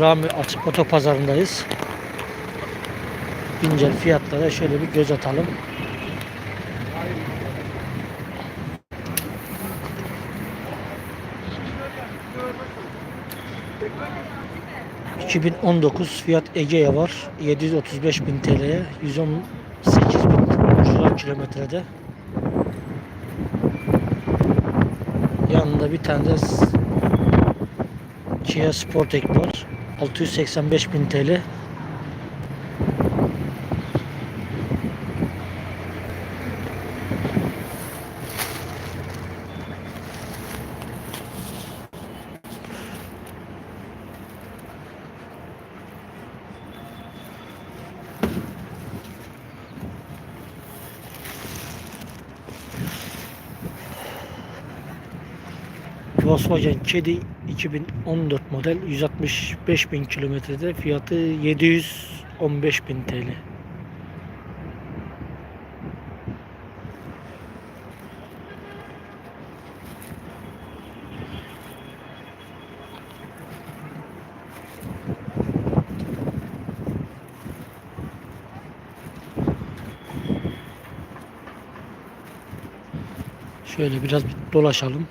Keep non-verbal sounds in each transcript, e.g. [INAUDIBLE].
Rami Açık Oto Pazarındayız. Güncel fiyatlara şöyle bir göz atalım. ...2019 Fiat Egea var. 735 bin TL'ye. 118 bin kilometrede. Yanında bir tane de Kia Sportage var. 685 bin TL. Volkswagen Caddy 2014 model 165 bin kilometrede fiyatı 715 bin TL. Şöyle biraz bir dolaşalım.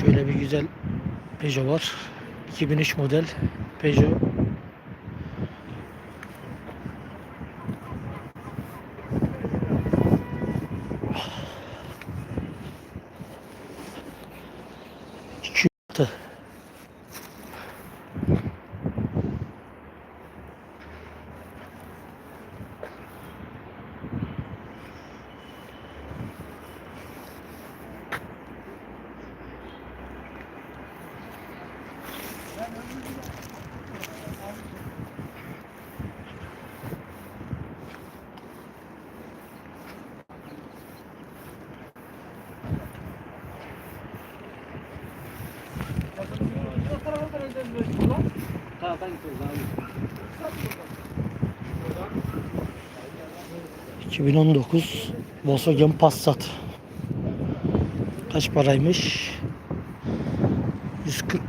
Şöyle bir güzel Peugeot var. 2003 model Peugeot. ...2019 Volkswagen Passat. Kaç paraymış?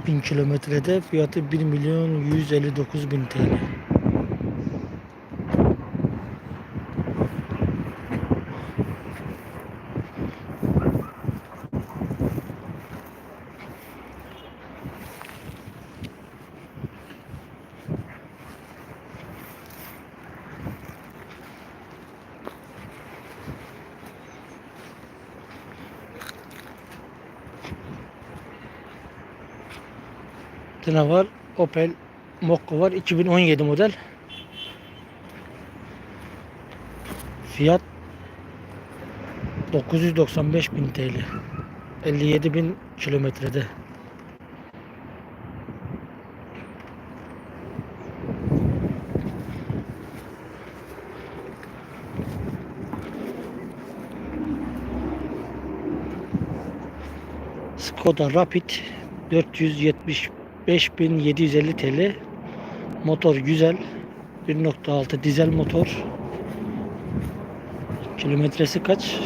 140 bin kilometrede fiyatı 1 milyon 159 bin TL. Tane var. Opel Mokko var. 2017 model. Fiyat 995 bin TL. 57 bin kilometrede. Skoda Rapid 475.750 TL. Motor güzel. 1.6 dizel motor. Kilometresi kaç?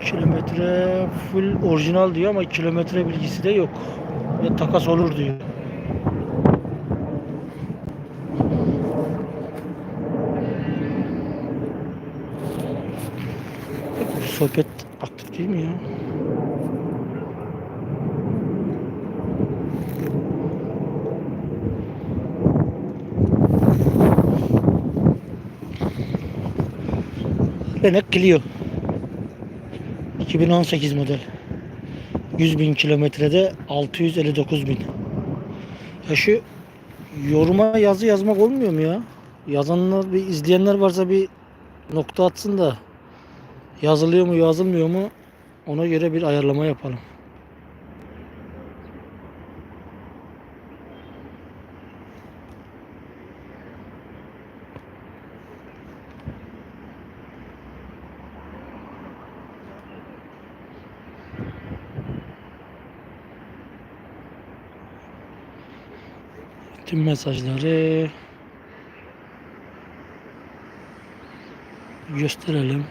Kilometre full orijinal diyor ama kilometre bilgisi de yok. Ve takas olur diyor. Sohbet aktif değil mi ya? Renault Clio. 2018 model. 100 bin kilometrede 659 bin. Ya şu yoruma yazı yazmak olmuyor mu ya? Yazanlar bir izleyenler varsa bir nokta atsın da yazılıyor mu yazılmıyor mu ona göre bir ayarlama yapalım Tüm mesajları gösterelim.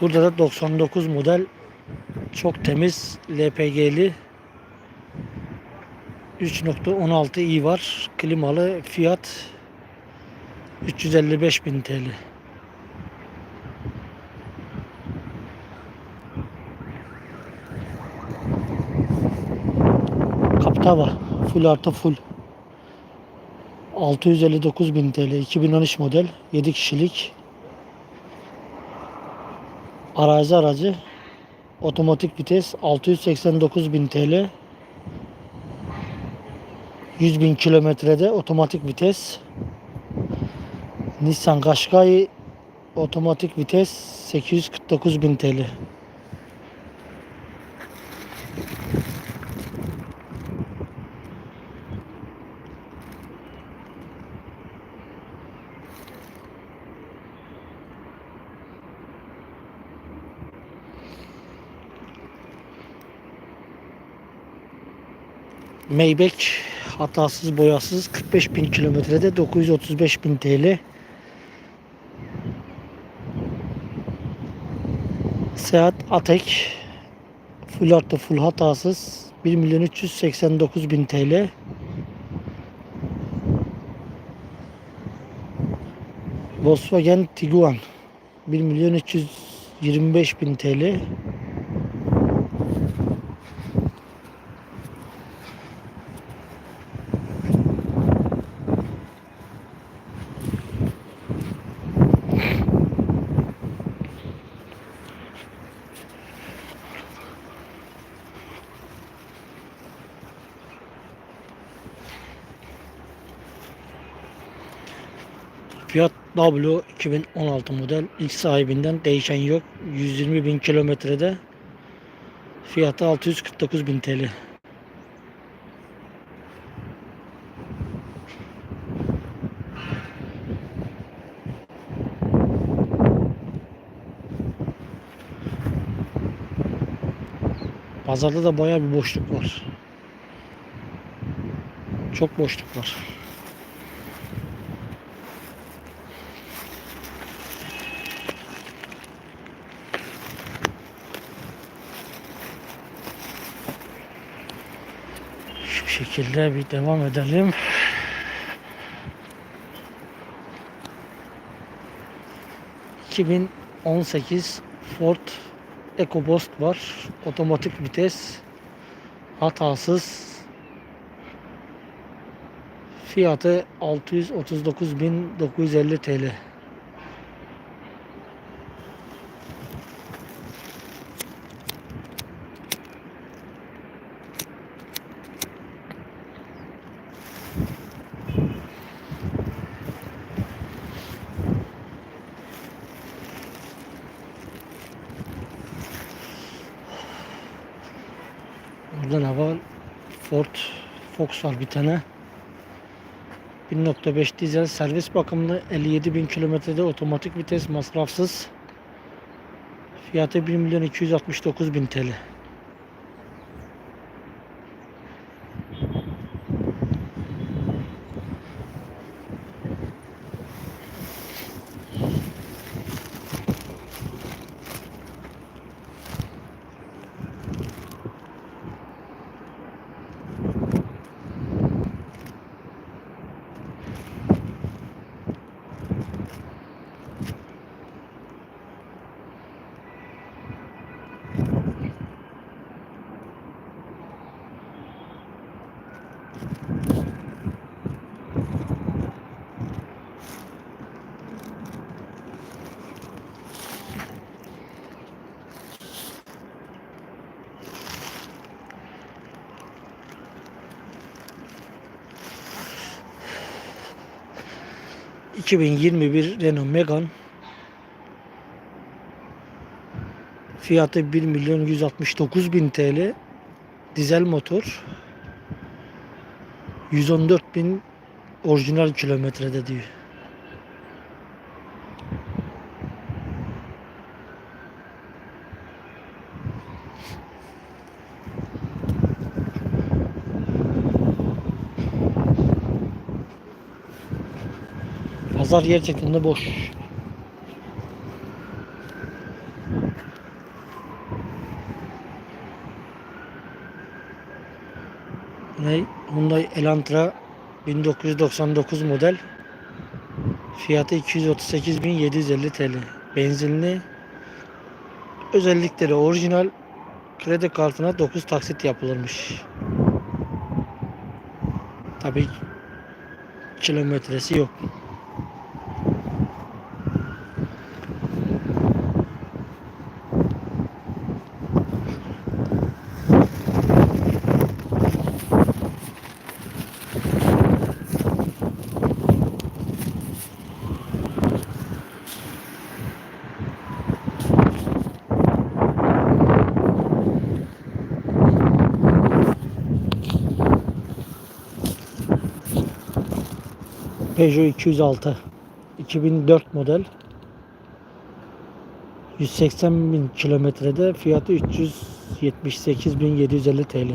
Burada da 99 model çok temiz LPG'li 3.16 i var. Klimalı fiyat 355.000 TL. Kaptava full artı full. 659.000 TL 2013 model 7 kişilik. Arazi aracı otomatik vites 689.000 TL 100.000 kilometrede otomatik vites. Nissan Qashqai otomatik vites 849.000 TL Maybach hatasız boyasız 45.000 kilometrede 935.000 TL. Seat Atek full artı full hatasız 1 milyon 389 bin TL. Volkswagen Tiguan 1 milyon 325 bin TL. W 2016 model ilk sahibinden değişen yok. 120 bin kilometrede fiyatı 649 bin TL. Pazarda da bayağı bir boşluk var. Çok boşluk var. Şu şekilde bir devam edelim. ...2018 Ford EcoBoost var. Otomatik vites. Hatasız. Fiyatı 639.950 TL. Burada ne var? Ford Fox var bir tane. 1.5 dizel servis bakımlı 57.000 kilometrede otomatik vites masrafsız. Fiyatı 1 milyon 269 bin TL. ...2021 Renault Megane... ...fiyatı 1 milyon 169 bin TL... ...dizel motor... ...114 bin... ...orijinal kilometrede diyor. Pazar gerçekten de boş. Ne? Hyundai Elantra 1999 model. Fiyatı 238.750 TL. Benzinli. Özellikleri orijinal. Kredi kartına 9 taksit yapılırmış. Tabii kilometresi yok. Peugeot 206 2004 model. 180 bin kilometrede fiyatı 378.750 TL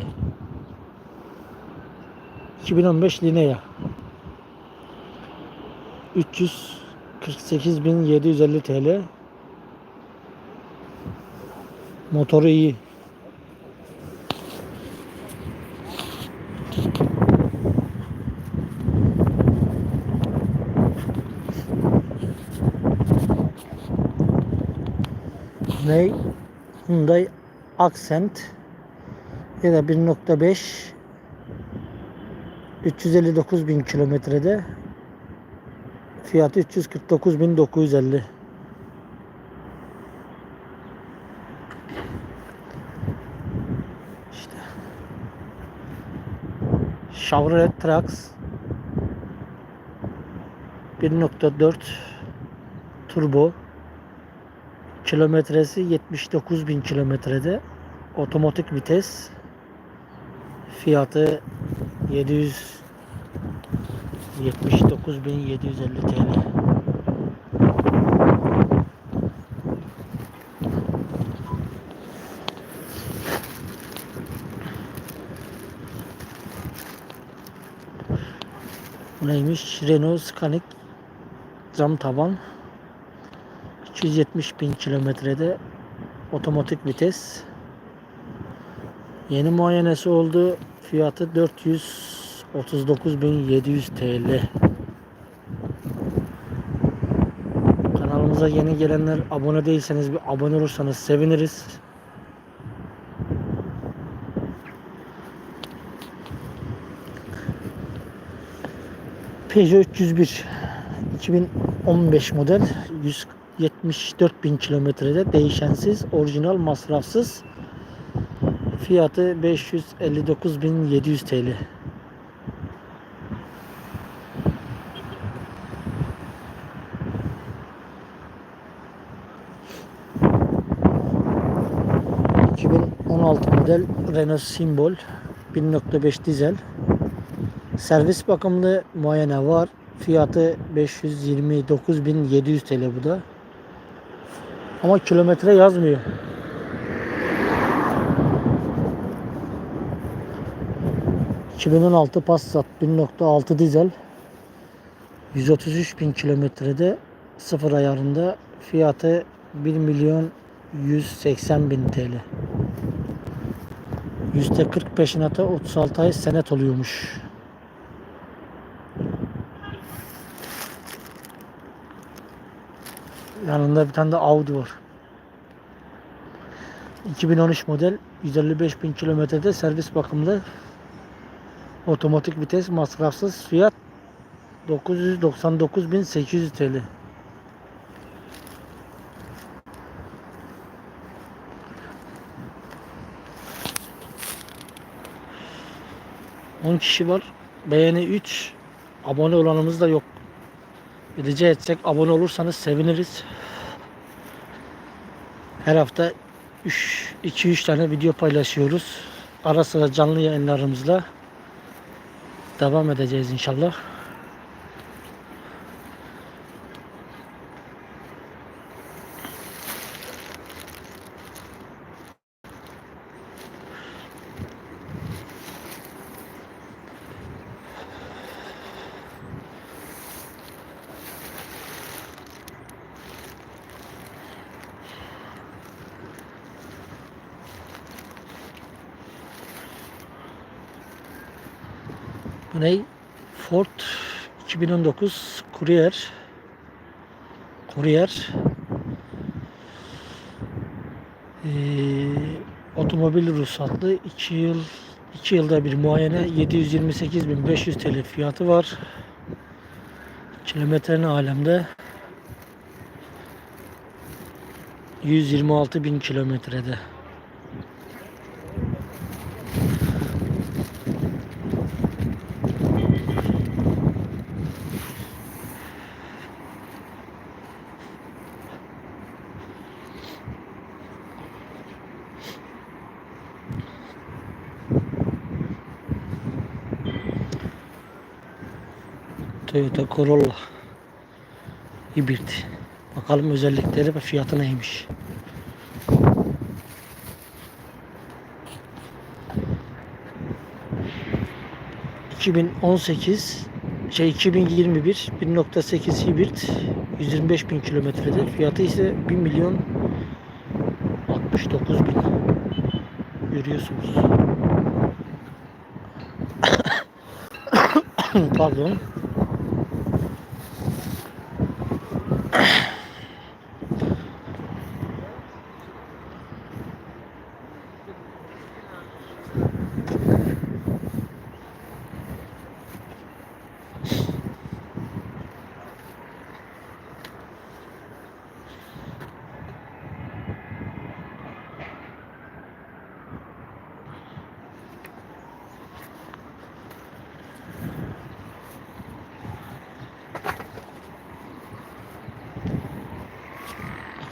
2015 Linea. 348.750 TL motoru iyi ne? Hyundai Accent ya da 1.5 359 bin kilometrede. Fiyatı 349.950 işte. Chevrolet Trax 1.4 turbo Kilometresi 79 bin kilometrede. Otomatik vites. Fiyatı 779.750 TL. Bu neymiş? Renault Scenic cam taban 270 bin kilometrede otomatik vites. Yeni muayenesi oldu. Fiyatı 439.700 TL. Kanalımıza yeni gelenler abone değilseniz bir abone olursanız seviniriz. Peugeot 301 2015 model 174 bin kilometrede değişensiz orijinal masrafsız fiyatı 559.700 TL. ...2016 model Renault Symbol 1.5 dizel servis bakımlı muayene var Fiyatı 529.700 TL bu da. Ama kilometre yazmıyor. ...2016 Passat 1.6 dizel... ...133 bin kilometrede... ...sıfır ayarında... ...fiyatı 1 milyon 180 bin TL... %40 peşinata 36 ay senet oluyormuş. Yanında bir tane de Audi var. 2013 model 155 bin kilometrede servis bakımlı otomatik vites masrafsız fiyat 999.800 TL. On kişi var. Beğeni 3. Abone olanımız da yok. Rica etsek abone olursanız seviniriz. Her hafta 2-3 tane video paylaşıyoruz. Ara sıra canlı yayınlarımızla devam edeceğiz inşallah. Bu ne? Ford 2019 Courier. Courier. Ee, otomobil ruhsatlı 2 yıl 2 yılda bir muayene 728.500 TL fiyatı var. Kilometrenin alemde 126.000 kilometrede. Toyota Corolla hibrit. Bakalım özellikleri ve fiyatı neymiş. ...2018... ...şey 2021... ...1.8 hibrit... ...125 bin kilometrede... ...fiyatı ise 1 milyon... ...69 bin... ...görüyorsunuz. [COUGHS] Pardon.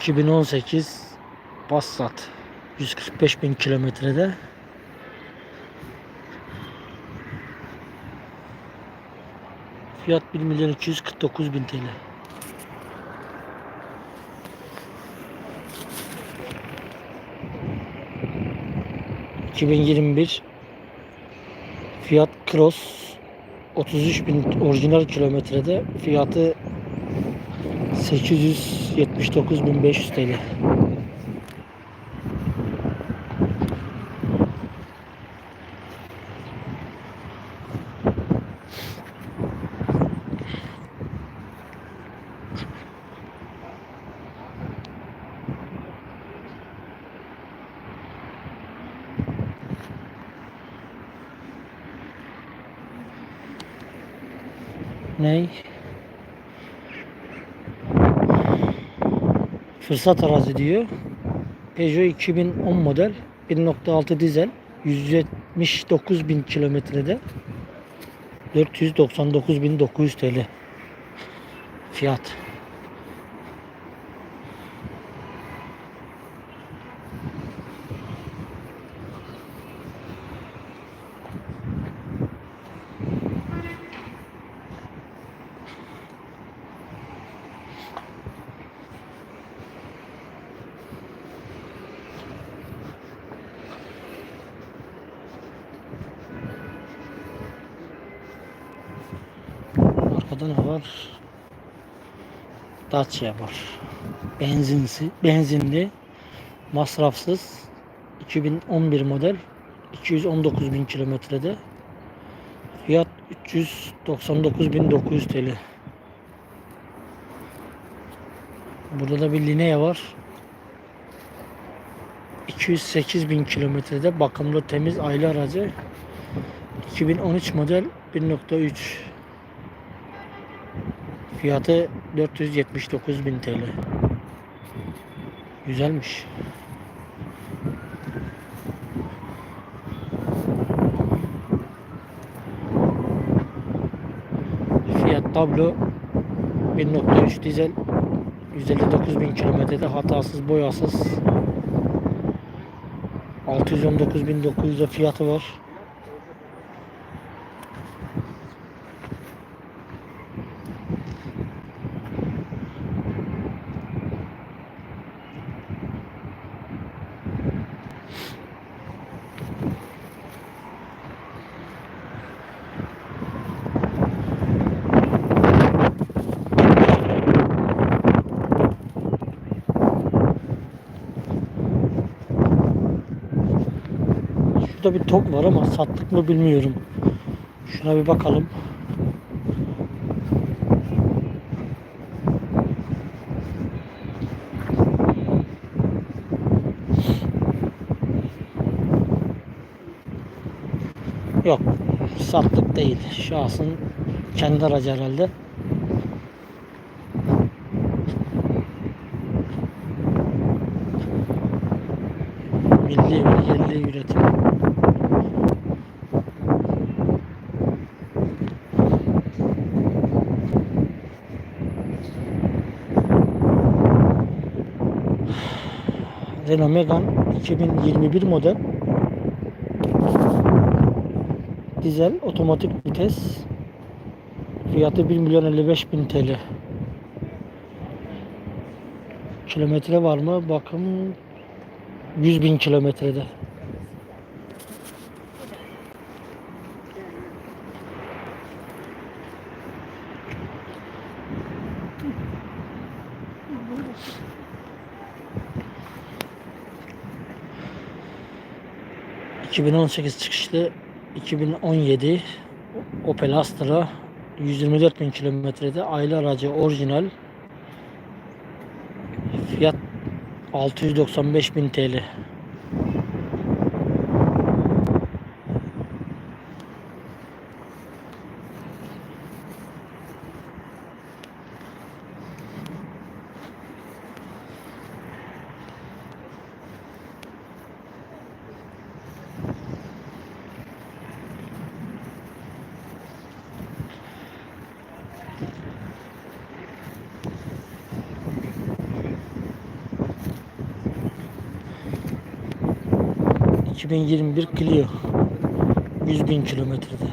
...2018 Passat 145 bin kilometrede Fiyat 1 milyon 249 bin TL. ...2021... ...fiyat Cross... ...33 bin orijinal kilometrede... ...fiyatı... ...879.500 TL. Ney? Fırsat arazi diyor. Peugeot 2010 model 1.6 dizel 179 bin kilometrede 499.900 TL fiyat. Arkada ne var? Dacia var. Benzinsi, benzinli, masrafsız 2011 model 219 bin kilometrede fiyat 399.900 TL. Burada da bir Linea var. 208 bin kilometrede bakımlı temiz aile aracı 2013 model 1.3 Fiyatı 479 bin TL. Güzelmiş. Fiyat tablo 1.3 dizel 159 bin kilometrede hatasız boyasız 619.900'e fiyatı var. Bir tok var ama sattık mı bilmiyorum. Şuna bir bakalım. Yok. Sattık değil. Şahsın kendi aracı herhalde. Renault Megane 2021 model. Dizel otomatik vites. Fiyatı 1 milyon 55 bin TL kilometre var mı? Bakın. 100 bin kilometrede ...2018 çıkışlı... ...2017... ...Opel Astra... ...124 bin kilometrede... ...aile aracı orijinal... ...fiyat... ...695 bin TL... ...2021 Clio... ...100 bin kilometrede...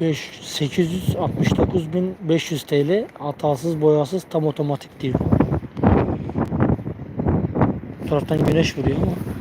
...5 869.500 TL... ...hatasız boyasız tam otomatik diyor... ...bu taraftan güneş vuruyor ama...